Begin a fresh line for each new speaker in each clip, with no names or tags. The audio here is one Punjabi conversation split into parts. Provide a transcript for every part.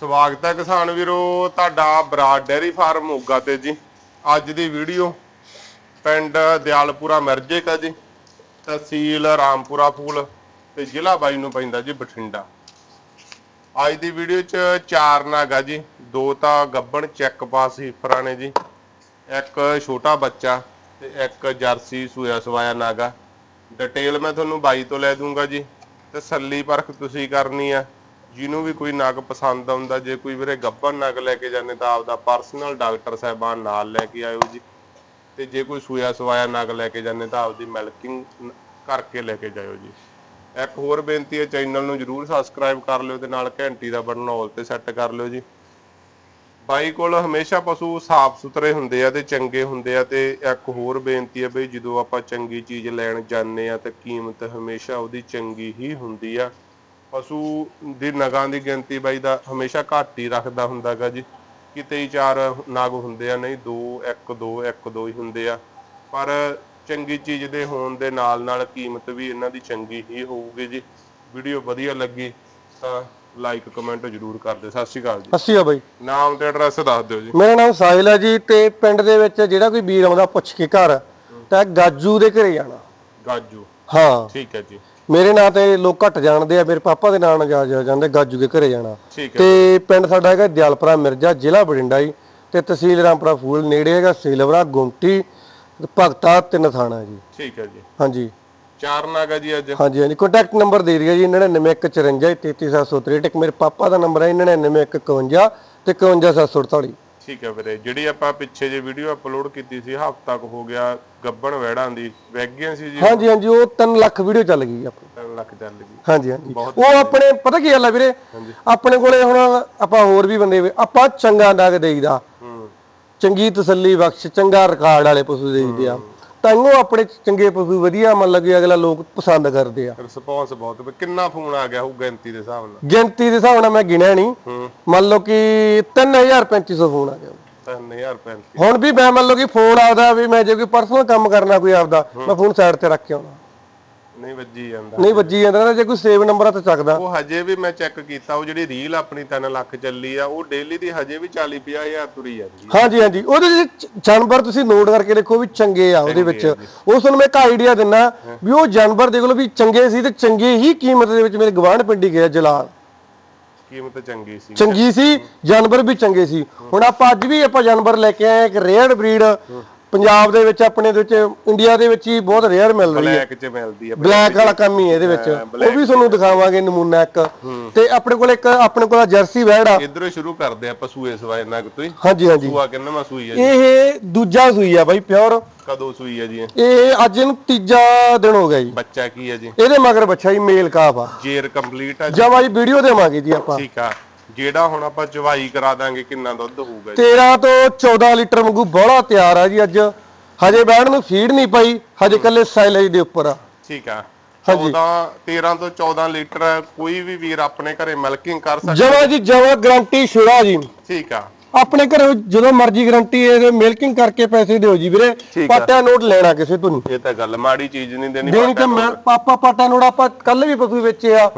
ਸਵਾਗਤ ਹੈ ਕਿਸਾਨ ਵੀਰੋ, ਤੁਹਾਡਾ ਬਰਾਡ ਡੈਰੀ ਫਾਰਮ ਮੋਗਾ ਤੇ ਜੀ। ਅੱਜ ਦੀ ਵੀਡੀਓ ਪਿੰਡ ਦਿਆਲਪੁਰਾ ਮਿਰਜੇਕ ਹੈ ਜੀ, ਤਹਿਸੀਲ ਰਾਮਪੁਰਾ ਫੂਲ ਤੇ ਜ਼ਿਲ੍ਹਾ ਬਾਈ ਨੂੰ ਪੈਂਦਾ ਜੀ ਬਠਿੰਡਾ। ਅੱਜ ਦੀ ਵੀਡੀਓ 'ਚ ਚਾਰ ਨਾਗਾ ਜੀ, ਦੋ ਤਾਂ ਗੱਬਣ ਚੈੱਕ ਪਾਸ ਹੀਫਰਾਂ ਨੇ ਜੀ, ਇੱਕ ਛੋਟਾ ਬੱਚਾ ਤੇ ਇੱਕ ਜਰਸੀ ਸੂਆ ਸਵਾਇਆ ਨਾਗਾ ਡਿਟੇਲ ਮੈਂ ਤੁਹਾਨੂੰ ਬਾਈ ਤੋਂ ਲੈ ਦੂੰਗਾ ਜੀ, ਤਸੱਲੀ ਪਰਖ ਤੁਸੀਂ ਕਰਨੀ ਆ। ਜਿਹਨੂੰ ਵੀ ਕੋਈ ਨਗ ਪਸੰਦ ਆਉਂਦਾ, ਜੇ ਕੋਈ ਵੀਰੇ ਗੱਬਣ ਨਗ ਲੈ ਕੇ ਜਾਂਦੇ ਤਾਂ ਆਪਦਾ ਪਰਸਨਲ ਡਾਕਟਰ ਸਾਹਿਬਾਨ ਨਾਲ ਲੈ ਕੇ ਆਇਓ ਜੀ। ਤੇ ਜੇ ਕੋਈ ਸੂਆ ਸਵਾਇਆ ਨਗ ਲੈ ਕੇ ਜਾਂਦੇ ਤਾਂ ਆਪਦੀ ਮਿਲਕਿੰਗ ਕਰਕੇ ਲੈ ਕੇ ਜਾਇਓ ਜੀ। ਇੱਕ ਹੋਰ ਬੇਨਤੀ ਹੈ ਚੈਨਲ ਨੂੰ ਜਰੂਰ ਸਬਸਕ੍ਰਾਈਬ ਕਰ ਲਿਓ ਤੇ ਨਾਲ ਘੰਟੀ ਦਾ ਬਟਨ ਆਲ ਤੇ ਸੈੱਟ ਕਰ ਲਿਓ ਜੀ। ਬਾਈ ਕੋਲ ਹਮੇਸ਼ਾ ਪਸ਼ੂ ਸਾਫ਼ ਸੁਥਰੇ ਹੁੰਦੇ ਆ ਤੇ ਚੰਗੇ ਹੁੰਦੇ ਆ ਤੇ ਇੱਕ ਹੋਰ ਬੇਨਤੀ ਹੈ ਬਈ ਜਦੋਂ ਆਪਾਂ ਚੰਗੀ ਚੀਜ਼ ਲੈਣ ਜਾਂਦੇ ਆ ਤਾਂ ਕੀਮਤ ਹਮੇਸ਼ਾ ਉਹਦੀ ਚੰਗੀ ਹੀ ਹੁੰਦੀ ਆ। ਪਸ਼ੂ ਦੀ ਨਗਾਂ ਦੀ ਗਿਣਤੀ ਬਾਈ ਦਾ ਹਮੇਸ਼ਾ ਘੱਟ ਹੀ ਰੱਖਦਾ ਹੁੰਦਾਗਾ ਜੀ। ਕਿਤੇ ਹੀ ਚਾਰ ਨਗ ਹੁੰਦੇ ਆ ਨਹੀਂ ਦੋ ਇੱਕ ਦੋ ਇੱਕ ਦੋ ਹੀ ਹੁੰਦੇ ਆ। ਪਰ ਚੰਗੀ ਚੀਜ਼ ਦੇ ਹੋਣ ਦੇ ਨਾਲ ਨਾਲ ਕੀਮਤ ਵੀ ਇਹਨਾਂ ਦੀ ਚੰਗੀ ਹੀ ਹੋਊਗੀ ਜੀ। ਵੀਡੀਓ ਵਧੀਆ ਲੱਗੀ ਤਾਂ ਲਾਈਕ ਕਮੈਂਟ ਜਰੂਰ ਕਰ ਦਿਓ ਸਤਿ ਸ਼੍ਰੀ ਅਕਾਲ ਜੀ।
ਅੱਸੀ ਆ ਬਾਈ।
ਨਾਮ ਤੇ ਐਡਰੈਸ ਦੱਸ ਦਿਓ ਜੀ।
ਮੇਰਾ ਨਾਮ ਸਾਹਿਲ ਹੈ ਜੀ ਤੇ ਪਿੰਡ ਦੇ ਵਿੱਚ ਜਿਹੜਾ ਕੋਈ ਵੀਰ ਆਉਂਦਾ ਪੁੱਛ ਕੇ ਘਰ ਤਾਂ ਗਾਜੂ ਦੇ ਘਰੇ ਜਾਣਾ।
ਗਾਜੂ।
ਹਾਂ।
ਠੀਕ ਹੈ ਜੀ।
ਮੇਰੇ ਨਾਂ ਤੇ ਲੋਕ ਘੱਟ ਜਾਣਦੇ ਆ ਮੇਰੇ ਪਾਪਾ ਦੇ ਨਾਂ ਨਾਲ ਜਾ ਜਾਂਦੇ ਗਾਜੂ ਦੇ ਘਰੇ ਜਾਣਾ।
ਠੀਕ ਹੈ
ਤੇ ਪਿੰਡ ਸਾਡਾ ਹੈਗਾ ਦਿਆਲਪੁਰਾ ਮਿਰਜ਼ਾ ਜ਼ਿਲ੍ਹਾ ਬਠਿੰਡਾ ਜੀ। ਤੇ ਤਹਿਸੀਲ ਰਾਮਪੁਰਾ ਫੂਲ ਨੇੜੇ ਹੈਗਾ ਸਿਲਵਰਾ ਗੁੰਮਟੀ ਭਗਤਾ ਤਿੰਨ ਥਾਣਾ ਜੀ।
ਠੀਕ ਹੈ ਜੀ।
ਹਾਂਜੀ।
ਚਾਰ ਨਾਗਾ ਜੀ ਅੱਜ।
ਹਾਂਜੀ ਹਾਂਜੀ। ਕੰਟੈਕਟ ਨੰਬਰ ਦੇ ਦਿਆ ਜੀ 9954 33763 ਇੱਕ ਮੇਰੇ ਪਾਪਾ ਦਾ ਨੰਬਰ ਹੈ 9951 ਤੇ 51748
ਠੀਕ ਹੈ ਵੀਰੇ ਜਿਹੜੀ ਆਪਾਂ ਪਿੱਛੇ ਜੇ ਵੀਡੀਓ ਅਪਲੋਡ ਕੀਤੀ ਸੀ ਹਫ਼ਤਾ ਕੁ ਹੋ ਗਿਆ ਗੱਬਣ ਵੈੜਾਂ ਦੀ ਵੈਗੀਆਂ ਸੀ ਜੀ
ਹਾਂਜੀ ਹਾਂਜੀ ਉਹ 3 ਲੱਖ ਵੀਡੀਓ ਚੱਲ ਗਈ ਆਪਣੀ।
3 ਲੱਖ ਚੱਲ ਗਈ।
ਹਾਂਜੀ ਹਾਂਜੀ। ਉਹ ਆਪਣੇ ਪਤਾ ਕੀ ਗੱਲ ਆ ਵੀਰੇ? ਆਪਣੇ ਕੋਲੇ ਹੁਣ ਆਪਾਂ ਹੋਰ ਵੀ ਬੰਦੇ ਆਪਾਂ ਚੰਗਾ ਨਗ ਦੇਈਦਾ।
ਹੂੰ।
ਚੰਗੀ ਤਸੱਲੀ ਬਖਸ਼ ਚੰਗਾ ਰਿਕਾਰਡ ਵਾਲੇ ਪਸ਼ੂ ਦੇਈਦੇ ਆ। ਤਾਂਗੋ ਆਪਣੇ ਚੰਗੇ ਪਸ਼ੂ ਵਧੀਆ ਮੰਨ ਲਗੇ ਅਗਲਾ ਲੋਕ ਪਸੰਦ ਕਰਦੇ ਆ।
ਰਿਸਪੌਂਸ ਬਹੁਤ ਕਿੰਨਾ ਫੋਨ ਆ ਗਿਆ ਹੋਊ ਗਿਣਤੀ ਦੇ ਹਿਸਾਬ ਨਾਲ?
ਗਿਣਤੀ ਦੇ ਹਿਸਾਬ ਨਾਲ ਮੈਂ ਗਿਣਿਆ ਨਹੀਂ। ਮੰਨ ਲਓ ਕਿ 3350 ਫੋਨ ਆ ਗਿਆ।
3035
ਹੁਣ ਵੀ ਮੈਂ ਮੰਨ ਲਓ ਕਿ ਫੋਨ ਆਦਾ ਵੀ ਮੈਂ ਜੇ ਕੋਈ ਪਰਸਨਲ ਕੰਮ ਕਰਨਾ ਕੋਈ ਆਪਦਾ ਮੈਂ ਫੋਨ ਸਾਈਡ ਤੇ ਰੱਖ ਕੇ ਆਉਣਾ।
ਨਹੀਂ ਵੱਜੀ ਜਾਂਦਾ।
ਨਹੀਂ ਵੱਜੀ ਜਾਂਦਾ ਨਾ ਜੇ ਕੋਈ ਸੇਵ ਨੰਬਰ ਆ ਤਾਂ ਚੱਕਦਾ।
ਉਹ ਹਜੇ ਵੀ ਮੈਂ ਚੈੱਕ ਕੀਤਾ ਉਹ ਜਿਹੜੀ ਰੀਲ ਆਪਣੀ 3 ਲੱਖ ਚੱਲੀ ਆ ਉਹ ਡੇਲੀ ਦੀ ਹਜੇ ਵੀ 40 50 ਹਜ਼ਾਰ ਤੁਰੀ ਜਾਂਦੀ
ਹਾਂਜੀ ਹਾਂਜੀ। ਉਹਦੇ ਵਿੱਚ ਜਾਨਵਰ ਤੁਸੀਂ ਨੋਟ ਕਰਕੇ ਦੇਖੋ ਵੀ ਚੰਗੇ ਆ ਉਹਦੇ ਵਿੱਚ। ਉਸ ਨੂੰ ਮੈਂ ਇੱਕ ਆਈਡੀਆ ਦਿੰਨਾ ਵੀ ਉਹ ਜਾਨਵਰ ਦੇਖ ਲਓ ਵੀ ਚੰਗੇ ਸੀ ਤੇ ਚੰਗੇ ਹੀ ਕੀਮਤ ਦੇ ਵਿੱਚ ਮੇਰੇ ਗਵਾਂਢ ਪਿੰਡੀ ਗਿਆ ਜਲਾਲ।
ਕੀਮਤ ਚੰਗੀ ਸੀ।
ਚੰਗੀ ਸੀ ਜਾਨਵਰ ਵੀ ਚੰਗੇ ਸੀ। ਹੁਣ ਆਪਾਂ ਅੱਜ ਵੀ ਆਪਾਂ ਜਾਨਵਰ ਲੈ ਕੇ ਆਏ ਇੱਕ ਰੇਅਰ ਬਰੀਡ ਪੰਜਾਬ ਦੇ ਵਿੱਚ ਆਪਣੇ ਦੇ ਵਿੱਚ ਇੰਡੀਆ ਦੇ ਵਿੱਚ ਹੀ ਬਹੁਤ ਰੇਅਰ ਮਿਲ ਰਹੀ ਹੈ।
ਬਲੈਕ ਚ ਮਿਲਦੀ ਆ
ਬਲੈਕ ਵਾਲਾ ਕੰਮ ਹੀ ਹੈ ਇਹਦੇ ਵਿੱਚ। ਉਹ ਵੀ ਤੁਹਾਨੂੰ ਦਿਖਾਵਾਂਗੇ ਨਮੂਨਾ ਇੱਕ। ਤੇ ਆਪਣੇ ਕੋਲ ਇੱਕ ਆਪਣੇ ਕੋਲ ਜਰਸੀ ਵੈੜ ਆ।
ਇਧਰੋਂ ਸ਼ੁਰੂ ਕਰਦੇ ਆਪਾਂ ਸੂਏ ਸਵਾਏ ਨਗ ਤੋਂ ਹੀ
ਹਾਂਜੀ ਹਾਂਜੀ।
ਸੂਆ ਕਿੰਨਾ ਮਾ ਸੂਈ ਜੀ?
ਇਹ ਦੂਜਾ ਸੂਈ ਆ ਬਾਈ ਪਿਓਰ
ਕਦੋਂ ਸੂਈ ਆ ਜੀ ਇਹ?
ਅੱਜ ਇਹਨੂੰ ਤੀਜਾ ਦਿਨ ਹੋ ਗਿਆ ਜੀ।
ਬੱਚਾ ਕੀ ਆ ਜੀ?
ਇਹਦੇ ਮਗਰ ਬੱਚਾ ਜੀ ਮੇਲ ਕਾਫ ਆ।
ਜੇਰ ਕੰਪਲੀਟ ਆ ਜੀ।
ਜਮਾ ਜੀ ਵੀਡੀਓ ਦੇਵਾਂਗੇ ਜੀ ਆਪਾਂ।
ਠੀਕ ਆ। ਜਿਹੜਾ ਹੁਣ ਆਪਾਂ ਚਵਾਈ ਕਰਾ ਦਾਂਗੇ ਕਿੰਨਾ ਦੁੱਧ ਹੋਊਗਾ ਜੀ?
13 ਤੋਂ 14 ਲੀਟਰ ਵਾਂਗੂ ਬੋਲਾ ਤਿਆਰ ਆ ਜੀ ਅੱਜ। ਹਜੇ ਬੈਣ ਨੂੰ ਫੀਡ ਨਹੀਂ ਪਾਈ ਹਜੇ ਕੱਲੇ ਸਾਈਲੇਜ ਦੇ ਉੱਪਰ ਆ।
ਠੀਕ ਆ। 14 13 ਤੋਂ 14 ਲੀਟਰ ਕੋਈ ਵੀ ਵੀਰ ਆਪਣੇ ਘਰੇ ਮਿਲਕਿੰਗ ਕਰ ਸਕਦਾ।
ਜਮਾ ਜੀ ਜਮਾ ਗਰੰਟੀ ਸ਼ੁਰਾ ਜੀ।
ਠੀਕ ਆ।
ਆਪਣੇ ਘਰੇ ਜਦੋਂ ਮਰਜ਼ੀ ਗਰੰਟੀ ਇਹਦੇ ਮਿਲਕਿੰਗ ਕਰਕੇ ਪੈਸੇ ਦਿਓ ਜੀ ਵੀਰੇ। ਪਾਟਾ ਨੋਟ ਲੈਣਾ ਕਿਸੇ ਤੋਂ ਨਹੀਂ।
ਇਹ ਤਾਂ ਗੱਲ ਮਾੜੀ ਚੀਜ਼ ਨਹੀਂ ਦੇਣੀ
ਦੇਣੀ ਤਾਂ ਮੈਂ ਪਾਪਾ ਪਾਟਾ ਨੋਟ ਆਪਾਂ ਕੱਲ ਵੀ ਪਸ਼ੂ ਵੇਚੇ ਆ।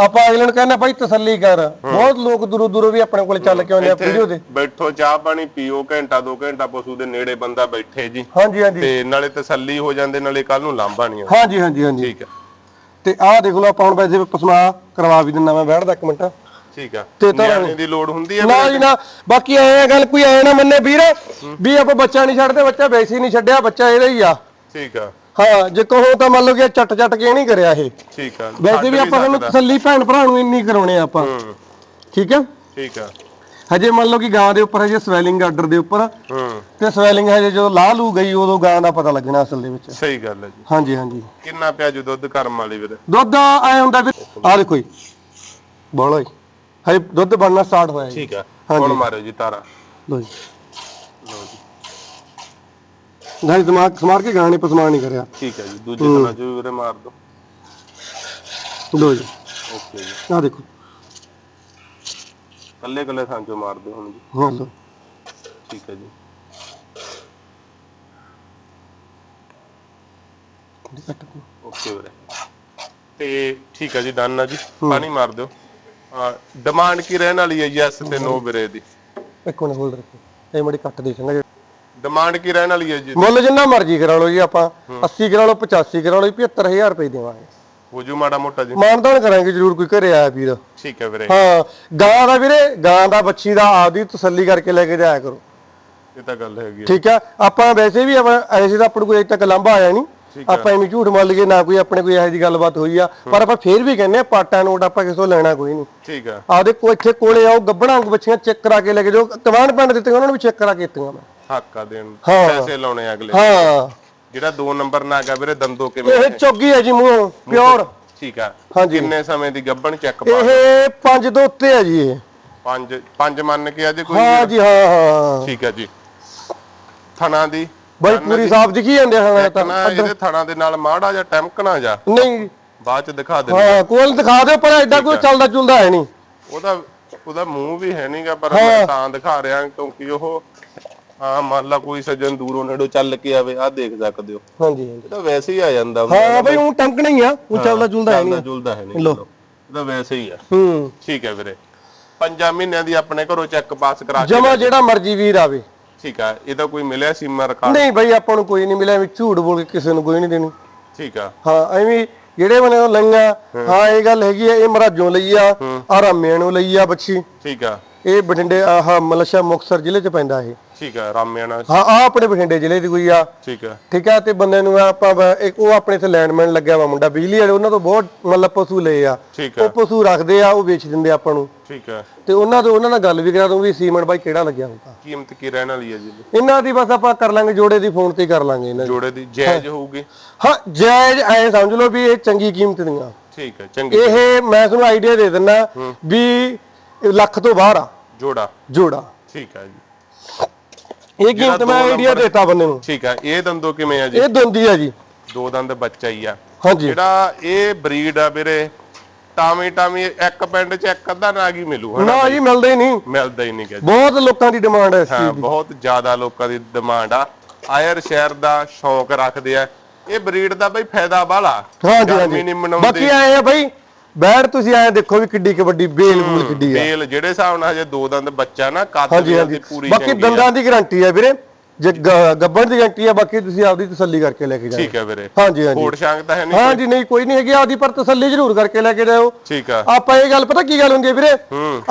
ਆਪਾਂ ਅਗਲੇ ਨੂੰ ਕਹਿੰਦਾ ਭਾਈ ਤਸੱਲੀ ਕਰ। ਬਹੁਤ ਲੋਕ ਦੂਰੋਂ ਦੂਰੋਂ ਵੀ ਆਪਣੇ ਕੋਲ ਚੱਲ ਕੇ ਆਉਂਦੇ ਆ ਵੀਡੀਓ ਦੇ।
ਬੈਠੋ ਚਾਹ ਪਾਣੀ ਪੀਓ ਘੰਟਾ ਦੋ ਘੰਟਾ ਪਸ਼ੂ ਦੇ ਨੇੜੇ ਬੰਦਾ ਬੈਠੇ ਜੀ।
ਹਾਂਜੀ ਹਾਂਜੀ।
ਤੇ ਨਾਲੇ ਤਸੱਲੀ ਹੋ ਜਾਂਦੇ ਨਾਲੇ ਕੱਲ ਨੂੰ ਲਾਂਭਾ ਨਹੀਂ ਆਉਂਦਾ।
ਹਾਂਜੀ ਹਾਂਜੀ ਹਾਂਜੀ।
ਠੀਕ ਆ।
ਤੇ ਆਹ ਦੇਖ ਲਓ ਆਪਾਂ ਹੁਣ ਵੈਸੇ ਪਸਮਾ ਕਰਵਾ ਵੀ ਦਿੰਨਾ ਮੈਂ ਬੈਠਦਾ ਇੱਕ ਮਿੰਟ।
ਠੀਕ ਆ।
ਤੇ ਤਾਂ-
ਨਿਆਣੇ ਦੀ ਲੋੜ ਹੁੰਦੀ ਆ
ਨਾ ਜੀ ਨਾ। ਬਾਕੀ ਐ ਗੱਲ ਕੋਈ ਐ ਨਾ ਮੰਨੇ ਵੀਰ ਵੀ ਆਪਾਂ ਬੱਚਾ ਨਹੀਂ ਛੱਡਦੇ ਬੱਚਾ ਵੈਸੇ ਹੀ ਨਹੀਂ ਛੱਡਿਆ ਬੱਚਾ ਇਹਦਾ ਹੀ ਆ।
ਠੀਕ ਆ।
ਹਾਂ ਜੇ ਕਹੋ ਤਾਂ ਮੰਨ ਲਓ ਕਿ ਚੱਟ ਚੱਟ ਕੇ ਨਹੀਂ ਕਰਿਆ ਇਹ?
ਠੀਕ ਆ।
ਵੈਸੇ ਵੀ ਆਪਾਂ
ਸਕਦਾ।
ਤਸੱਲੀ ਭੈਣ ਭਰਾ ਨੂੰ ਇੰਨੀ ਕਰਾਉਣੇ ਆ ਆਪਾਂ। ਠੀਕ ਹੈ
ਠੀਕ ਆ।
ਹਜੇ ਮੰਨ ਲਓ ਕਿ ਗਾਂ ਦੇ ਉੱਪਰ ਹਜੇ ਸਵੈਲਿੰਗ ਆਰਡਰ ਦੇ ਉੱਪਰ।
ਹੂੰ।
ਤੇ ਸਵੈਲਿੰਗ ਹਜੇ ਜਦੋਂ ਲਾਹ ਲੂ ਗਈ ਉਦੋਂ ਗਾਂ ਦਾ ਪਤਾ ਲੱਗਣਾ ਅਸਲ ਦੇ ਵਿੱਚ।
ਸਹੀ ਗੱਲ ਹੈ ਜੀ।
ਹਾਂਜੀ ਹਾਂਜੀ।
ਕਿੰਨਾ ਪਿਆ ਜੂ ਦੁੱਧ ਕਰਮ ਵਾਲੀ ਵੀਰ?
ਦੁੱਧ ਐ ਹੁੰਦਾ ਵੀ ਆ ਦੇਖੋ ਜੀ। ਬੋਲੋ ਜੀ। ਹਜੇ ਦੁੱਧ ਬਣਨਾ ਸਟਾਰਟ ਹੋਇਆ ਜੀ।
ਠੀਕ ਆ। ਹੁਣ ਮਾਰਿਓ ਜੀ ਤਾਰਾ।
ਲੋ ਜੀ। ਨਹੀਂ ਦਿਮਾਗ ਸਮਾਰ ਕੇ ਗਾਣੇ ਪਸਮਾ ਨਹੀਂ ਕਰਿਆ।
ਠੀਕ ਹੈ ਜੀ ਦੂਜੇ ਚ ਵੀ ਵੀਰੇ ਮਾਰ ਦੋ
ਲੋ ਜੀ।
ਓਕੇ ਜੀ।
ਆ ਦੇਖੋ।
ਕੱਲੇ ਕੱਲੇ ਥਾਂ ਚੋਂ ਮਾਰ ਦਿਓ ਹੁਣ ਜੀ।
ਹਾਂ ਲੋ
ਠੀਕ ਹੈ ਜੀ। ਓਕੇ ਵੀਰੇ। ਤੇ ਠੀਕ ਹੈ ਜੀ ਡਨ ਆ ਜੀ। ਪਾਣੀ ਮਾਰ ਦਿਓ। ਡਿਮਾਂਡ ਕੀ ਰਹਿਣ ਵਾਲੀ ਹੈ ਯੈਸ ਤੇ ਨੋ ਵੀਰੇ ਦੀ?
ਇੱਕ ਮਿੰਟ ਹੋਲਡ ਰੱਖੋ। ਇਹ ਮੜੀ ਕੱਟ ਦੇ ਚੰਗਾ ਜੀ।
ਡਿਮਾਂਡ ਕੀ ਰਹਿਣ ਵਾਲੀ ਹੈ ਜੀ?
ਮੁੱਲ ਜਿੰਨਾ ਮਰਜ਼ੀ ਕਰਾ ਲਓ ਜੀ ਆਪਾਂ 80 ਕਰਾ ਲਓ 85 ਕਰਾ ਲਓ 75000 ਰੁਪਏ ਦੇਵਾਂਗੇ।
ਹੋ ਜੂ ਮਾੜਾ ਮੋਟਾ ਜੀ।
ਮਾਨਦਾਨ ਕਰਾਂਗੇ ਜਰੂਰ ਕੋਈ ਘਰੇ ਆਇਆ ਵੀਰ।
ਠੀਕ ਹੈ ਵੀਰੇ।
ਹਾਂ ਗਾਂ ਦਾ ਵੀਰੇ ਗਾਂ ਦਾ ਬੱਚੀ ਦਾ ਆਪਦੀ ਤਸੱਲੀ ਕਰਕੇ ਲੈ ਕੇ ਜਾਇਆ ਕਰੋ।
ਇਹ ਤਾਂ ਗੱਲ ਹੈਗੀ ਹੈ।
ਠੀਕ ਆ? ਆਪਾਂ ਵੈਸੇ ਵੀ ਐਸੇ ਤਾਂ ਆਪਾਂ ਨੂੰ ਕੋਈ ਅਜੇ ਤੱਕ ਲੰਬਾ ਆਇਆ ਨਹੀਂ। ਆਪਾਂ ਐਵੇਂ ਝੂਠ ਮੰਨ ਲਈਏ ਨਾ ਕੋਈ ਆਪਣੇ ਕੋਈ ਇਹੋ ਜਿਹੀ ਗੱਲਬਾਤ ਹੋਈ ਆ। ਪਰ ਆਪਾਂ ਫੇਰ ਵੀ ਕਹਿੰਦੇ ਆ ਪਾਟਾ ਨੋਟ ਆਪਾਂ ਕਿਸੇ ਤੋਂ ਲੈਣਾ ਕੋਈ ਨਹੀਂ।
ਠੀਕ ਹੈ
ਆਪਦੇ ਕੋ ਇੱਥੇ ਕੋਲੇ ਆਓ ਗੱਬਣਾ ਬੱਚੀਆਂ ਚੈੱਕ ਕਰਾ ਕੇ ਲੈ ਕੇ ਜਾਓ। ਕਮਾਂਡ ਪਿੰਡ ਦਿੱਤੇ ਉਹਨਾਂ ਨੂੰ ਵੀ ਚੈੱਕ ਕਰਾ ਕੇ ਦਿੱਤੀਆਂ ਮੈਂ।
ਹੱਕ ਆ ਦੇਣ
ਹਾਂ।
ਪੈਸੇ ਲਾਉਣੇ ਆ ਅਗਲੇ।
ਹਾਂ।
ਜਿਹੜਾ 2 ਨੰਬਰ ਨਾ ਹੈਗਾ ਵੀਰੇ ਦੰਦੋ ਕਿਵੇਂ
ਇਹ ਚੌਗੀ ਹੈ ਜੀ ਮੂੰਹ ਪਿਓਰ।
ਠੀਕ ਆ।
ਹਾਂਜੀ।
ਕਿੰਨੇ ਸਮੇਂ ਦੀ ਗੱਬਣ ਚੈੱਕ ਪਾ
ਇਹ ਪੰਜ ਤੋਂ ਉੱਤੇ ਹੈ ਜੀ ਇਹ।
ਪੰਜ ਪੰਜ ਮੰਨ ਕੇ ਅੱਜ ਕੋਈ
ਹਾਂ ਜੀ ਹਾਂ ਹਾਂ।
ਠੀਕ ਹੈ ਜੀ। ਥਣਾ ਦੀ।
ਬਾਈ ਪੂਰੀ ਸਾਫ਼ ਦਿਖੀ ਜਾਂਦੇ ਹਾਂ ਤਾਂ
ਇਹਦੇ ਥਣਾ ਦੇ ਨਾਲ ਮਾੜਾ ਜਾਂ ਟਮਕਣਾ ਜਾ।
ਨਹੀਂ।
ਬਾਅਦ ਚ ਦਿਖਾ ਦੇ
ਹਾਂ ਕੋਲ ਦਿਖਾ ਦਿਓ ਪਰ ਐਡਾ ਕੋਈ ਚੱਲਦਾ ਚੁਲਦਾ ਹੈ ਨਹੀਂ।
ਉਹਦਾ ਉਹਦਾ ਮੂੰਹ ਵੀ ਹੈ ਨਹੀਂਗਾ ਪਰ ਮੈਂ ਤਾਂ ਦਿਖਾ ਰਿਹਾ ਕਿਉਂਕਿ ਉਹ ਹਾਂ ਮੰਨ ਲਾ ਕੋਈ ਸੱਜਣ ਦੂਰੋਂ ਨੇੜੋਂ ਚੱਲ ਕੇ ਆਵੇ ਆ ਦੇਖ ਸਕਦੇ ਹੋ।
ਹਾਂਜੀ ਹਾਂਜੀ।
ਇਹ ਤਾਂ ਵੈਸੇ ਹੀ ਆ ਜਾਂਦਾ
ਹਾਂ ਬਈ ਉਹ ਟੰਕਣਾ ਹੀ ਆ ਉਹ ਚੱਲਦਾ ਚੁਲਦਾ ਹੈ
ਚੱਲਦਾ
ਨਹੀਂ
ਜੁਲਦਾ ਹੈ ਨਹੀਂ
ਲਓ।
ਇਹ ਤਾਂ ਵੈਸੇ ਹੀ ਆ।
ਹੂੰ।
ਠੀਕ ਹੈ ਵੀਰੇ। ਪੰਜਾਂ ਮਹੀਨਿਆਂ ਦੀ ਆਪਣੇ ਘਰੋਂ ਚੈੱਕ ਪਾਸ ਕਰਾ ਕੇ
ਜਮਾ ਜਿਹੜਾ ਮਰਜ਼ੀ ਵੀਰ ਆਵੇ।
ਠੀਕ ਆ ਇਹ ਤਾਂ ਕੋਈ ਮਿਲਿਆ ਸੀਮਾ ਰਿਕਾਰਡ
ਨਹੀਂ ਬਈ ਆਪਾਂ ਨੂੰ ਕੋਈ ਨਹੀਂ ਮਿਲਿਆ ਵੀ ਝੂਠ ਬੋਲ ਕੇ ਕਿਸੇ ਨੂੰ ਕੋਈ ਨਹੀਂ ਦੇਣੀ।
ਠੀਕ ਆ।
ਹਾਂ ਐਵੇਂ ਜਿਹੜੇ ਬਨੇ ਉਹ ਲਈਆਂ। ਹਾਂ। ਇਹ ਗੱਲ ਹੈਗੀ ਆ ਇਹ ਮਹਾਰਾਜੋਂ ਲਈ ਆ ਆ ਰਾਮਿਆਂ ਨੂੰ ਲਈ ਆ ਬੱਚੀ।
ਠੀਕ ਆ।
ਇਹ ਬਠਿੰਡੇ ਆਹ ਮਲਸ਼ਾ ਮੁਕਤਸਰ ਜ਼ਿਲ੍ਹੇ ਚ ਪੈਂਦਾ ਇਹ।
ਠੀਕ ਆ ਰਾਮਿਆਣਾ
ਹਾਂ ਆ ਆਪਣੇ ਬਠਿੰਡੇ ਜ਼ਿਲ੍ਹੇ ਦੀ ਕੋਈ ਆ।
ਠੀਕ ਆ
ਠੀਕ ਆ ਤੇ ਬੰਦੇ ਨੂੰ ਆਪਾਂ ਇੱਕ ਉਹ ਆਪਣੇ ਇੱਥੇ ਲੈਂਡਮੈਨ ਲੱਗਿਆ ਵਾ ਮੁੰਡਾ ਬਿਜਲੀ ਵਾਲੇ ਉਹਨਾਂ ਤੋਂ ਬਹੁਤ ਮਤਲਬ ਪਸ਼ੂ ਲਏ ਆ।
ਆ
ਉਹ ਪਸ਼ੂ ਰੱਖਦੇ ਆ ਉਹ ਵੇਚ ਦਿੰਦੇ ਆ ਆਪਾਂ ਨੂੰ।
ਠੀਕ ਆ
ਤੇ ਉਹਨਾਂ ਤੋਂ ਉਹਨਾਂ ਨਾਲ ਗੱਲ ਵੀ ਕਰਾ ਦੂੰ ਵੀ ਸੀਮੈਂਟ ਬਾਈ ਕਿਹੜਾ ਲੱਗਿਆ ਹੁੰਦਾ
ਕੀਮਤ ਕੀ ਰਹਿਣ ਵਾਲੀ ਹੈ ਜੀ?
ਇਹਨਾਂ ਦੀ ਬਸ ਆਪਾਂ ਕਰ ਲਾਂਗੇ ਜੋੜੇ ਦੀ ਫੋਨ ਤੇ ਹੀ ਕਰ ਲਾਂਗੇ ਇਹਨਾਂ ਦੀ।
ਜੋੜੇ ਦੀ ਜਾਇਜ਼ ਹੋਊਗੀ?
ਹਾਂ ਜਾਇਜ਼ ਐ ਸਮਝ ਲਓ ਵੀ ਇਹ ਚੰਗੀ ਕੀਮਤ ਦੀਆਂ।
ਠੀਕ ਹੈ ਚੰਗੀ
ਇਹ ਮੈਂ ਤੁਹਾਨੂੰ ਆਈਡੀਆ ਦੇ ਦਿੰਦਾ ਵੀ ਲੱਖ ਤੋਂ ਬਾਹਰ ਆ।
ਜੋੜਾ।
ਜੋੜਾ।
ਠੀਕ ਆ ਜੀ।
ਇਹ ਕੀਮਤ ਮੈਂ ਆਈਡੀਆ ਦੇਤਾ ਬੰਦੇ ਨੂੰ।
ਠੀਕ ਆ ਇਹ ਦੰਦੋ ਕਿਵੇਂ ਆ ਜੀ?
ਇਹ ਦੁੰਦੀ ਆ ਜੀ।
ਦੋ ਦੰਦ ਬੱਚਾ ਹੀ ਆ।
ਹਾਂਜੀ।
ਜਿਹੜਾ ਇਹ ਬਰੀਡ ਆ ਵੀਰੇ ਟਾਵੀ ਟਾਵੀ ਇੱਕ ਪਿੰਡ ਚ ਇੱਕ ਅੱਧਾ ਨਾਗ ਮਿਲੂ ਹਨਾ
ਨਾ ਜੀ ਮਿਲਦੇ ਹੀ ਨਹੀਂ।
ਮਿਲਦਾ ਹੀ ਨਹੀਂ ਜੀ।
ਬਹੁਤ ਲੋਕਾਂ ਦੀ ਡਿਮਾਂਡ ਹੈ ਇਸ ਚੀਜ਼ ਦੀ।
ਬਹੁਤ ਜ਼ਿਆਦਾ ਲੋਕਾਂ ਦੀ ਡਿਮਾਂਡ ਆ। ਆਇਰ ਸ਼ਹਿਰ ਦਾ ਸ਼ੌਂਕ ਰੱਖਦੇ ਆ। ਇਹ ਬਰੀਡ ਦਾ ਬਈ ਫਾਇਦਾ ਬਾਲਾ
ਹਾਂਜੀ ਹਾਂਜੀ। ਬਾਕੀ ਆਏ ਆ ਬਈ ਬੈਠ ਤੁਸੀਂ ਆਏ ਦੇਖੋ ਵੀ ਕਿੱਡੀ ਕਿ ਵੱਡੀ ਬੇਲ ਬੂਲ ਕਿੱਡੀ ਆ।
ਬੇਲ ਜਿਹੜੇ ਹਿਸਾਬ ਨਾਲ ਹਜੇ ਦੋ ਦੰਦ ਬੱਚਾ ਨਾ ਕੱਦ
ਹਾਂਜੀ
ਵੀ
ਹਾਂਜੀ।
ਉਹਦੀ ਪੂਰੀ
ਬਾਕੀ
ਚੰਗੀ ਆ।
ਦੰਦਾਂ ਦੀ ਗਾਰੰਟੀ ਹੈ ਵੀਰੇ। ਜੇ ਗ- ਗੱਬੜ ਦੀ ਗਾਰੰਟੀ ਹੈ ਬਾਕੀ ਤੁਸੀਂ ਆਪਦੀ ਤਸੱਲੀ ਕਰਕੇ ਲੈ ਕੇ ਜਾਓ
ਠੀਕ ਹੈ ਵੀਰੇ।
ਹਾਂਜੀ ਹਾਂਜੀ।
ਕੋਟ ਸ਼ਾਂਕ ਤਾਂ ਹੈ ਨਹੀਂ
ਹਾਂਜੀ ਨਹੀਂ ਕੋਈ ਨਹੀਂ ਹੈਗੀ। ਆਪਦੀ ਪਰ ਤਸੱਲੀ ਜ਼ਰੂਰ ਕਰਕੇ ਲੈ ਕੇ ਜਾਓ
ਠੀਕ ਆ।
ਆਪਾਂ ਇਹ ਗੱਲ ਪਤਾ ਕੀ ਗੱਲ ਹੁੰਦੀ ਹੈ ਵੀਰੇ?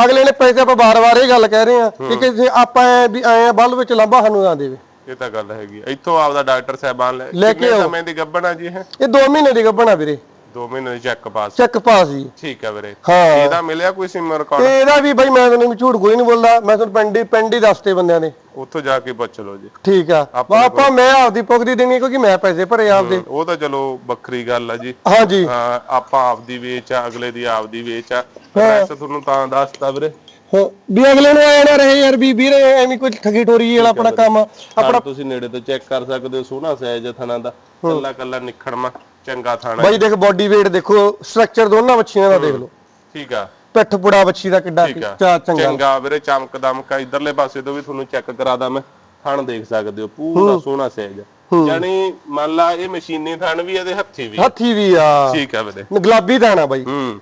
ਅਗਲੇ ਨੇ ਪੈਸੇ ਆਪਾਂ ਵਾਰ-ਵਾਰ ਇਹ ਗੱਲ ਕਹਿ ਰਹੇ ਆ ਕਿ ਕਿਸੇ ਆਪਾਂ ਐਂ ਵੀ ਆਏ ਆ ਬਲ ਵਿੱਚ ਲਾਂਭਾ ਸਾਨੂੰ ਨਾ ਦੇਵੇ।
ਇਹ ਤਾਂ ਗੱਲ ਹੈਗੀ ਆ। ਇੱਥੋਂ ਆਪਦਾ ਡਾਕਟਰ ਸਾਹਿਬਾਨ ਲੈ
ਲੈ ਕੇ
ਕਿੰਨੇ
ਆਓ।
ਸਮੇਂ ਦੀ ਗੱਭਣਾ ਜੀ ਇਹ?
ਇਹ 2 ਮਹੀਨੇ ਦੀ ਗੱਬਣਾ ਵੀਰੇ।
2 ਮਹੀਨੇ ਦੀ ਚੈੱਕ ਪਾਸ
ਚੈੱਕ ਪਾਸ ਜੀ।
ਠੀਕ ਹੈ ਵੀਰੇ।
ਹਾਂ।
ਇਹਦਾ ਮਿਲਿਆ ਕੋਈ ਸਿਮ ਰਿਕਾਰਡ
ਤੇ ਇਹਦਾ ਵੀ ਬਾਈ ਮੈਂ ਤੁਹਾਨੂੰ ਝੂਠ ਕੋਈ ਨਹੀਂ ਬੋਲਦਾ। ਮੈਂ ਤੁਹਾਨੂੰ ਪਿੰਡ ਹੀ ਪਿੰਡ ਹੀ ਦੱਸਤੇ ਬੰਦਿਆਂ ਨੇ
ਉੱਥੋਂ ਜਾ ਕੇ ਪੁੱਛ ਲਓ ਜੀ।
ਠੀਕ ਆ।
ਆਪਣੇ
ਆਪਾਂ ਮੈਂ ਆਪਦੀ ਪੁੱਗਦੀ ਦੇਣੀ ਕਿਉਂਕਿ ਮੈਂ ਪੈਸੇ ਭਰੇ ਆਪਦੇ।
ਉਹ ਤਾਂ ਚਲੋ ਵੱਖਰੀ ਗੱਲ ਆ ਜੀ।
ਹਾਂਜੀ।
ਹਾਂ ਆਪਾਂ ਆਪਦੀ ਵੇਚ ਆ ਅਗਲੇ ਦੀ ਆਪਦੀ ਵੇਚ ਆ। ਐਡਰੈਸ ਤੁਹਾਨੂੰ ਤਾਂ ਦੱਸਤਾ ਵੀਰੇ।
ਹਾਂ, ਵੀ ਅਗਲੇ ਨੂੰ ਆਇਆ ਰਹੇ ਯਾਰ ਵੀ ਵੀਰੇ ਐਵੇਂ ਕੋਈ ਠੱਗੀ ਠੋਰੀ ਵਾਲਾ ਆਪਣਾ ਕੰਮ ਆ।
ਆਪਣਾ ਤੁਸੀਂ ਨੇੜੇ ਤੋਂ ਚੈੱਕ ਕਰ ਸਕਦੇ ਹੋ ਸੋਹਣਾ ਸਾਈਜ਼ ਥਣਾ ਦਾ। ਕੱਲਾ ਕੱਲਾ ਨਿਖੜਮਾ। ਚੰਗਾ ਥਾਣਾ
ਬਾਈ ਦੇਖ ਬਾਡੀ weight ਦੇਖੋ ਸਟਰਕਚਰ ਦੋਨਾਂ ਬੱਚੀਆਂ ਦਾ ਦੇਖ ਲਓ।
ਠੀਕ ਆ।
ਪਿੱਠ ਪੁੜਾ ਬੱਚੀ ਦਾ ਕਿੱਡਾ ਚੰਗਾ।
ਚੰਗਾ ਵੀਰੇ ਚਮਕ ਦਮਕਾ ਇਧਰਲੇ ਪਾਸੇ ਤੋਂ ਵੀ ਤੁਹਾਨੂੰ ਚੈੱਕ ਕਰਾਦਾ ਮੈਂ। ਥਣ ਦੇਖ ਸਕਦੇ ਹੋ ਪੂਰਾ ਸੋਹਣਾ ਸਾਈਜ਼ ਯਾਨੀ ਮੰਨ ਲਾ ਇਹ ਮਸ਼ੀਨੀ ਥਣ ਵੀ ਇਹਦੇ ਹੱਥੀ ਵੀ
ਹੱਥੀ ਵੀ ਆ।
ਠੀਕ ਆ ਵੀਰੇ।
ਗੁਲਾਬੀ ਦਾਣਾ ਬਾਈ।
ਹੂੰ।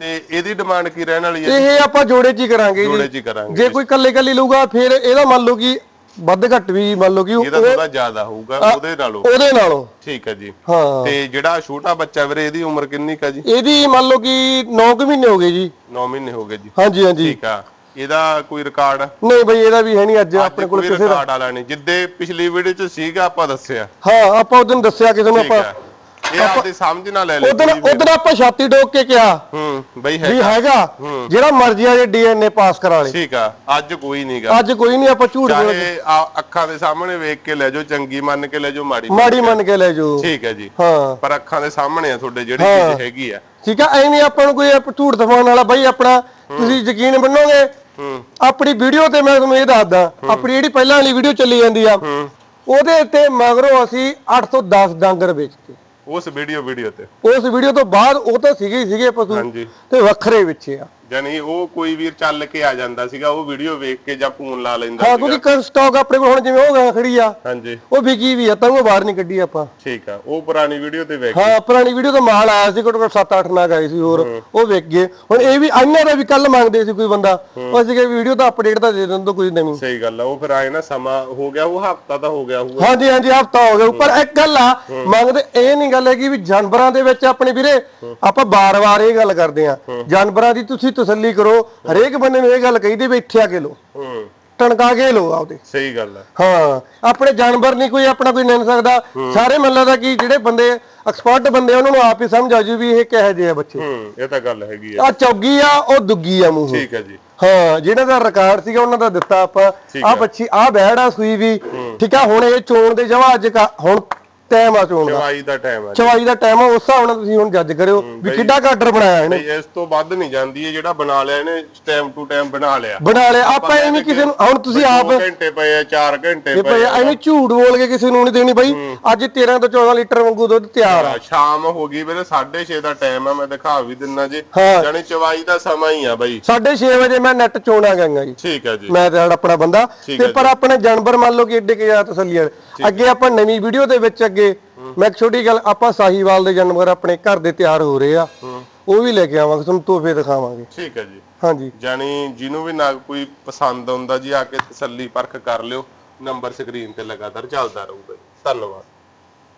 ਤੇ ਇਹਦੀ ਡਿਮਾਂਡ ਕੀ ਰਹਿਣ ਵਾਲੀ ਹੈ
ਇਹ ਆਪਾਂ ਜੋੜੇ ਚ ਹੀ ਕਰਾਂਗੇ
ਜੋੜੇ ਚ ਹੀ ਕਰਾਂਗੇ
ਜੇ ਕੋਈ ਕੱਲੇ ਕੱਲੇ ਲਊਗਾ ਫਿਰ ਇਹਦਾ ਮੰਨ ਲਓ ਕਿ ਵੱਧ ਘੱਟ ਵੀ ਮੰਨ ਲਓ ਕਿ ਉਹ-
ਇਹਦਾ ਥੋੜਾ ਜ਼ਿਆਦਾ ਹੋਊਗਾ ਉਹਦੇ ਨਾਲੋਂ।
ਉਹਦੇ ਨਾਲੋਂ।
ਠੀਕ ਹੈ ਜੀ।
ਹਾਂ।
ਤੇ ਜਿਹੜਾ ਛੋਟਾ ਬੱਚਾ ਵੀਰੇ ਇਹਦੀ ਉਮਰ ਕਿੰਨੀ ਕਾ ਜੀ?
ਇਹਦੀ ਮੰਨ ਲਓ ਕਿ 9 ਕੁ ਮਹੀਨੇ ਹੋ ਗਏ ਜੀ।
9 ਮਹੀਨੇ ਹੋ ਗਏ ਜੀ।
ਹਾਂਜੀ ਹਾਂਜੀ।
ਠੀਕ ਆ। ਇਹਦਾ ਕੋਈ ਰਿਕਾਰਡ?
ਨਹੀਂ ਬਈ ਇਹਦਾ ਵੀ ਹੈ ਨਹੀਂ ਅੱਜ ਆਪਣੇ ਕੋਲ ਕਿਸੇ ਦਾ
ਰਿਕਾਰਡ ਵਾਲਾ ਨਹੀਂ। ਜਿੱਦੇ ਪਿਛਲੀ ਵੀਡੀਓ ਚ ਸੀਗਾ ਆਪਾਂ ਦੱਸਿਆ।
ਹਾਂ ਆਪਾਂ ਉਦੋਂ ਦੱਸਿਆ ਕਿਸੇ ਨੂੰ
ਠੀਕ
ਆਪਾਂ
ਇਹ ਆਪਦੀ ਸਮਝ ਨਾਲ ਲੈ ਲੈ
ਉਦੋਂ ਉਦੋਂ ਆਪਾਂ ਛਾਤੀ ਠੋਕ ਕੇ ਕਿਹਾ
ਹੂੰ ਬਈ
ਵੀ
ਹੈ।
ਹੈਗਾ ਜਿਹੜਾ ਮਰਜ਼ੀ ਆ ਜੇ ਡੀਐਨਏ ਪਾਸ ਕਰਾ ਲੇ।
ਠੀਕ ਆ ਅੱਜ ਕੋਈ ਨਹੀਂਗਾ
ਅੱਜ ਕੋਈ ਨਹੀਂ ਆਪਾਂ ਝੂਠ ਬੋਲ
ਚਾਹੇ ਆ ਅੱਖਾਂ ਦੇ ਸਾਹਮਣੇ ਵੇਖ ਕੇ ਲੈ ਜਾਓ ਚੰਗੀ ਮੰਨ ਕੇ ਲੈ ਜਾਓ ਮਾੜੀ
ਮਾੜੀ ਮੰਨ ਕੇ ਲੈ ਜਾਓ।
ਠੀਕ ਹੈ ਜੀ।
ਹਾਂ।
ਪਰ ਅੱਖਾਂ ਦੇ ਸਾਹਮਣੇ ਆ ਤੁਹਾਡੇ ਜਿਹੜੀ ਚੀਜ਼ ਹੈਗੀ ਆ।
ਠੀਕ ਆ ਐਵੇਂ ਆਪਾਂ ਨੂੰ ਕੋਈ ਝੂਠ ਦਿਖਾਉਣ ਵਾਲਾ ਬਾਈ ਆਪਣਾ ਤੁਸੀਂ ਯਕੀਨ ਮੰਨੋਗੇ?
ਹੂੰ।
ਆਪਣੀ ਵੀਡੀਓ ਤੇ ਮੈਂ ਤੁਹਾਨੂੰ ਇਹ ਦੱਸਦਾ ਆਪਣੀ ਜਿਹੜੀ ਪਹਿਲਾਂ ਵਾਲੀ ਵੀਡੀਓ ਚੱਲੀ ਜਾਂਦੀ ਆ ਉਹਦੇ ਤੇ ਮਗਰੋਂ ਅਸੀਂ 8 ਤੋਂ 10 ਡਾਂਗਰ ਵੇਚਤੇ।
ਉਸ ਵੀਡੀਓ ਵੀਡੀਓ ਤੇ।
ਉਸ ਵੀਡੀਓ ਤੋਂ ਬਾਅਦ ਉਹ ਤਾਂ ਸੀਗੇ ਹੀ ਸੀਗੇ ਪਸ਼ੂ
ਹਾਂਜੀ।
ਤੇ ਵੱਖਰੇ ਵਿੱਚੇ ਆ।
ਜਾਨੀ ਉਹ ਕੋਈ ਵੀਰ ਚੱਲ ਕੇ ਆ ਜਾਂਦਾ ਸੀਗਾ ਉਹ ਵੀਡੀਓ ਵੇਖ ਕੇ ਜਾਂ ਫੋਨ ਲਾ ਲੈਂਦਾ
ਹਾਂ ਕਿਉਂਕਿ ਸਟਾਕ ਆਪਣੇ ਕੋਲ ਹੁਣ ਜਿਵੇਂ ਉਹ ਗਾਂ ਖੜੀ ਆ
ਹਾਂਜੀ।
ਉਹ ਵਿਕੀ ਵੀ ਆ ਤਾਂ ਉਹ ਬਾਹਰ ਨਹੀਂ ਕੱਢੀ ਆਪਾਂ।
ਠੀਕ ਆ ਉਹ ਪੁਰਾਣੀ ਵੀਡੀਓ ਤੇ ਵੇਖ
ਹਾਂ ਪੁਰਾਣੀ ਵੀਡੀਓ ਤੋਂ ਮਾਲ ਆਇਆ ਸੀ ਘੱਟੋ ਘੱਟ 7-8 ਨਾਗ ਆਏ ਸੀ ਹੋਰ ਉਹ ਵਿਕ ਗਏ। ਹੁਣ ਇਹ ਵੀ ਇਹਨਾਂ ਦਾ ਵੀ ਕੱਲ ਮੰਗਦੇ ਸੀ ਕੋਈ ਬੰਦਾ ਉਹ ਸੀਗੇ ਵੀਡੀਓ ਤਾਂ ਅਪਡੇਟ ਤਾਂ ਦੇ ਦਿੰਦੇ ਕੋਈ ਨਵੀਂ।
ਸਹੀ ਗੱਲ ਆ ਉਹ ਫਿਰ ਆਏ ਨਾ ਸਮਾਂ ਹੋ ਗਿਆ ਉਹ ਹਫਤਾ ਤਾਂ ਹੋ ਗਿਆ ਹੋਊਗਾ।
ਹਾਂਜੀ ਹਾਂਜੀ ਹਫਤਾ ਹੋ ਗਿਆ। ਪਰ ਇੱਕ ਗੱਲ ਆ ਮੰਗਦੇ ਇਹ ਨਹੀਂ ਗੱਲ ਹੈਗੀ ਵੀ ਜਾਨਵਰਾਂ ਦੇ ਵਿੱਚ ਆਪਣੇ ਵੀਰੇ ਆਪਾਂ ਬਾਰ-ਬਾਰ ਇਹ ਗੱਲ ਕਰਦੇ ਆ ਜਾਨਵਰਾਂ ਦੀ ਤੁਸੀਂ ਤਸੱਲੀ ਕਰੋ ਹਰੇਕ ਬੰਦੇ ਨੂੰ ਇਹ ਗੱਲ ਕਹੀਦੀ ਵੀ ਇੱਥੇ ਆ ਕੇ ਲੋ
ਹੂੰ।
ਟਣਕਾ ਕੇ ਲੋ ਆਪਦੇ।
ਸਹੀ ਗੱਲ ਆ।
ਹਾਂ ਆਪਣੇ ਜਾਨਵਰ ਨਹੀਂ ਕੋਈ ਆਪਣਾ ਕੋਈ ਨਿੰਨ ਸਕਦਾ। ਸਾਰੇ ਮੰਨ ਲੱਗਦਾ ਕਿ ਜਿਹੜੇ ਬੰਦੇ ਐਕਸਪਰਟ ਬੰਦੇ ਉਹਨਾਂ ਨੂੰ ਆਪ ਹੀ ਸਮਝ ਆ ਜੂ ਵੀ ਇਹ ਕਿਹੋ ਜਿਹੇ ਆ ਬੱਚੇ।
ਹੂੰ ਇਹ ਤਾਂ ਗੱਲ ਹੈਗੀ ਆ।
ਆ ਚੌਗੀ ਆ ਉਹ ਦੁੱਗੀ ਆ ਮੂੰਹ।
ਠੀਕ ਆ ਜੀ।
ਹਾਂ ਜਿਹਨਾਂ ਦਾ ਰਿਕਾਰਡ ਸੀਗਾ ਉਹਨਾਂ ਦਾ ਦਿੱਤਾ ਆਪਾਂ। ਆ ਬੱਚੀ ਆ ਬੈੜ ਆ ਸੂਈ ਵੀ। ਠੀਕ ਆ ਹੁਣ ਇਹ ਚੋਣ ਦੇ ਜਵਾ ਅੱਜ ਕਾ- ਹੁਣ ਟਾਈਮ ਆ ਚੋਣ ਦਾ।
ਚਵਾਈ ਦਾ ਟਾਈਮ ਆ
ਚਵਾਈ ਦਾ ਟਾਈਮ ਆ ਉਸ ਹਿਸਾਬ ਨਾਲ ਤੁਸੀਂ ਹੁਣ ਜੱਜ ਕਰਿਓ ਵੀ ਕਿੱਡਾ ਕਾਡਰ ਬਣਾਇਆ ਇਹਨੇ।
ਇਸ ਤੋਂ ਵੱਧ ਨਹੀਂ ਜਾਂਦੀ ਇਹ ਜਿਹੜਾ ਬਣਾ ਲਿਆ ਇਹਨੇ ਟਾਈਮ ਟੂ ਟਾਈਮ ਬਣਾ ਲਿਆ।
ਬਣਾ ਲਿਆ। ਆਪਾਂ ਇਹ ਨਹੀਂ ਕਿਸੇ ਨੂੰ ਹੁਣ ਤੁਸੀਂ ਆਪ
2 ਘੰਟੇ ਪਏ ਆ 4 ਘੰਟੇ ਪਏ ਆ।
ਐਵੇਂ ਝੂਠ ਬੋਲ ਕੇ ਕਿਸੇ ਨੂੰ ਨਹੀਂ ਦੇਣੀ ਬਾਈ। ਅੱਜ 13 ਤੋਂ 14 ਲੀਟਰ ਵਾਂਗੂ ਦੁੱਧ ਤਿਆਰ ਆ।
ਸ਼ਾਮ ਹੋ ਗਈ ਵੀਰੇ 6:30 ਦਾ ਟਾਈਮ ਆ ਮੈਂ ਦਿਖਾ ਵੀ ਦਿੰਨਾ ਜੀ।
ਹਾਂ।
ਜਾਨੀ ਚਵਾਈ ਦਾ ਸਮਾਂ ਹੀ ਆ ਬਾਈ।
6:30 ਵਜੇ ਮੈਂ ਨੈਟ ਚੋਣਾ ਗਾਂਗਾ ਜੀ।
ਠੀਕ ਆ ਜੀ।
ਮੈਂ ਤੇ ਆਪਣਾ ਬੰਦਾ। ਤੇ
ਹੈ
ਪਰ ਆਪਣੇ ਜਾਨਵਰ ਮੰਨ ਲਓ ਕਿ ਏਡੇ ਕਿ ਆ। ਤਸੱਲੀ ਅੱਗੇ ਆਪਾਂ ਨਵੀਂ ਵੀਡੀਓ ਦੇ ਵਿੱਚ ਅੱਗੇ ਮੈਂ ਇੱਕ ਛੋਟੀ ਗੱਲ ਆਪਾਂ ਸਾਹੀਵਾਲ ਦੇ ਜਾਨਵਰ ਆਪਣੇ ਘਰ ਦੇ ਤਿਆਰ ਹੋ ਰਹੇ ਆ। ਉਹ ਵੀ ਲੈ ਕੇ ਆਵਾਂਗੇ ਤੁਹਾਨੂੰ ਤੋਹਫੇ ਦਿਖਾਵਾਂਗੇ।
ਠੀਕ ਹੈ ਜੀ।
ਹਾਂਜੀ।
ਜਾਨੀ ਜਿਹਨੂੰ ਵੀ ਨਾ ਕੋਈ ਪਸੰਦ ਆਉਂਦਾ ਜੀ ਆ ਕੇ ਤਸੱਲੀ ਪਰਖ ਕਰ ਲਿਓ। ਨੰਬਰ ਸਕਰੀਨ ਤੇ ਲਗਾਤਾਰ ਚੱਲਦਾ ਰਹੂਗਾ ਜੀ। ਧੰਨਵਾਦ।